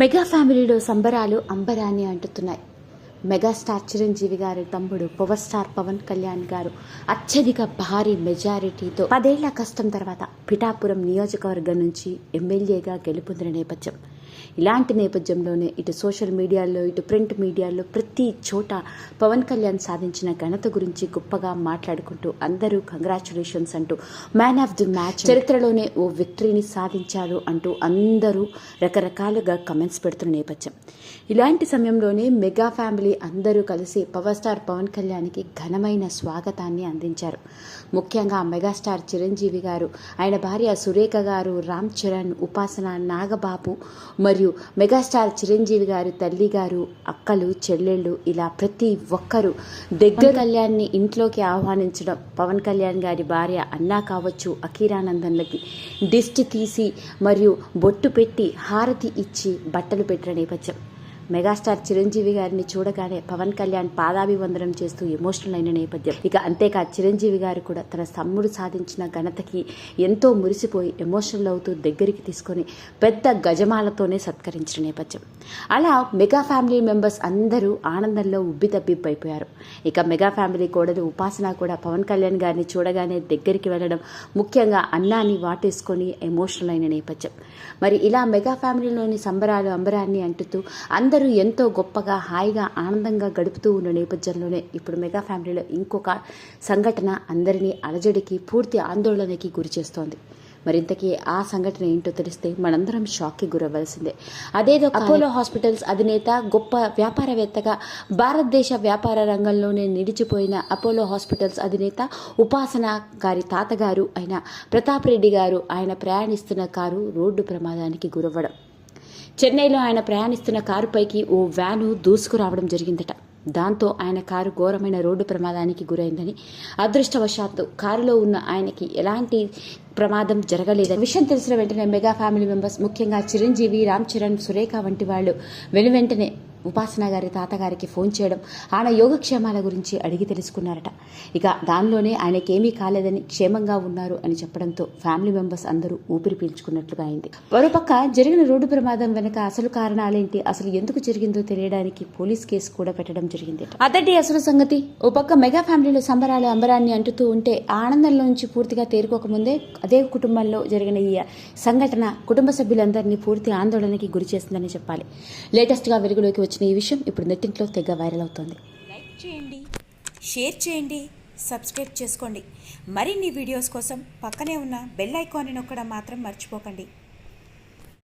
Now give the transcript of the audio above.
Mega ఫ్యామిలీలో సంబరాలు అంబరాన్ని అంటుతున్నాయి. మెగాస్టార్ చిరంజీవి గారి తమ్ముడు పవర్ స్టార్ పవన్ కళ్యాణ్ గారు అత్యధిక భారీ మెజారిటీతో పదేళ్ళ కష్టం తర్వాత పిఠాపురం నియోజకవర్గం నుంచి ఎమ్మెల్యేగా గెలుపొందిన నేపథ్యం. ఇలాంటి నేపథ్యంలోనే ఇటు సోషల్ మీడియాలో ఇటు ప్రింట్ మీడియాలో ప్రతి చోట పవన్ కళ్యాణ్ సాధించిన ఘనత గురించి గొప్పగా మాట్లాడుకుంటూ అందరూ కంగ్రాచులేషన్స్ అంటూ మ్యాన్ ఆఫ్ ది మ్యాచ్ చరిత్రలోనే ఓ విక్టరీని సాధించారు అంటూ అందరూ రకరకాలుగా కమెంట్స్ పెడుతున్న నేపథ్యం. ఇలాంటి సమయంలోనే మెగా ఫ్యామిలీ అందరూ కలిసి పవర్ స్టార్ పవన్ కళ్యాణ్కి ఘనమైన స్వాగతాన్ని అందించారు. ముఖ్యంగా మెగాస్టార్ చిరంజీవి గారు ఆయన భార్య సురేఖ గారు రామ్ చరణ్ ఉపాసన నాగబాబు మరియు మెగాస్టార్ చిరంజీవి గారు తల్లి గారు అక్కలు చెల్లెళ్ళు ఇలా ప్రతి ఒక్కరూ దగ్గర కళ్యాణ్ని ఇంట్లోకి ఆహ్వానించడం పవన్ కళ్యాణ్ గారి భార్య అన్నా కావచ్చు అఖీరానందన్లకి దిష్టి తీసి మరియు బొట్టు పెట్టి హారతి ఇచ్చి బట్టలు పెట్టిన నేపథ్యం. మెగాస్టార్ చిరంజీవి గారిని చూడగానే పవన్ కళ్యాణ్ పాదాభివందనం చేస్తూ ఎమోషనల్ అయిన నేపథ్యం. ఇక అంతేకాదు చిరంజీవి గారు కూడా తన తమ్ముడు సాధించిన ఘనతకి ఎంతో మురిసిపోయి ఎమోషనల్ అవుతూ దగ్గరికి తీసుకొని పెద్ద గజమాలతోనే సత్కరించిన నేపథ్యం. అలా మెగా ఫ్యామిలీ మెంబర్స్ అందరూ ఆనందంలో ఉబ్బి తబ్బిబ్బైపోయారు. ఇక మెగా ఫ్యామిలీ కోడలు ఉపాసన కూడా పవన్ కళ్యాణ్ గారిని చూడగానే దగ్గరికి వెళ్ళడం ముఖ్యంగా అన్నాన్ని వాటేసుకొని ఎమోషనల్ అయిన నేపథ్యం. మరి ఇలా మెగా ఫ్యామిలీలోని సంబరాలు అంబరాన్ని అంటుతూ అందరూ ఎంతో గొప్పగా హాయిగా ఆనందంగా గడుపుతూ ఉన్న నేపథ్యంలోనే ఇప్పుడు మెగా ఫ్యామిలీలో ఇంకొక సంఘటన అందరినీ అలజడికి పూర్తి ఆందోళనకి గురి చేస్తోంది. మరింతకీ ఆ సంఘటన ఏంటో తెలిస్తే మనందరం షాక్కి గురవ్వాల్సిందే. అదేదో అపోలో హాస్పిటల్స్ అధినేత గొప్ప వ్యాపారవేత్తగా భారతదేశ వ్యాపార రంగంలోనే నిలిచిపోయిన అపోలో హాస్పిటల్స్ అధినేత ఉపాసన గారి తాతగారు అయిన ప్రతాప్ రెడ్డి గారు ఆయన ప్రయాణిస్తున్న కారు రోడ్డు ప్రమాదానికి గురవ్వడం. చెన్నైలో ఆయన ప్రయాణిస్తున్న కారుపైకి ఓ వ్యాను దూసుకురావడం జరిగిందట. దాంతో ఆయన కారు ఘోరమైన రోడ్డు ప్రమాదానికి గురైందని అదృష్టవశాత్తు కారులో ఉన్న ఆయనకి ఎలాంటి ప్రమాదం జరగలేదని విషయం తెలిసిన వెంటనే మెగా ఫ్యామిలీ మెంబర్స్ ముఖ్యంగా చిరంజీవి రామ్ చరణ్ సురేఖ వంటి వాళ్ళు వెను వెంటనే ఉపాసన గారి తాతగారికి ఫోన్ చేయడం ఆయన యోగక్షేమాల గురించి అడిగి తెలుసుకున్నారట. ఇక దానిలోనే ఆయనకేమీ కాలేదని క్షేమంగా ఉన్నారు అని చెప్పడంతో ఫ్యామిలీ మెంబర్స్ అందరూ ఊపిరి పీల్చుకున్నట్లుగా అయింది. మరోపక్క జరిగిన రోడ్డు ప్రమాదం వెనుక అసలు కారణాలేంటి? అసలు ఎందుకు జరిగిందో తెలియడానికి పోలీస్ కేసు కూడా పెట్టడం జరిగింది అతడి అసలు సంగతి. ఓ పక్క మెగా ఫ్యామిలీలో సంబరాలు అంబరాన్ని అంటుతూ ఉంటే ఆనందంలోంచి పూర్తిగా తేరుకోకముందే అదే కుటుంబంలో జరిగిన ఈ సంఘటన కుటుంబ సభ్యులందరినీ పూర్తి ఆందోళనకి గురి చేసిందని చెప్పాలి. లేటెస్ట్గా వెలుగులోకి వచ్చిన ఈ విషయం ఇప్పుడు నెట్టింట్లో తెగ వైరల్ అవుతుంది. లైక్ చేయండి షేర్ చేయండి సబ్స్క్రైబ్ చేసుకోండి. మరిన్ని వీడియోస్ కోసం పక్కనే ఉన్న బెల్ ఐకాన్ని నొక్కడం మాత్రం మర్చిపోకండి.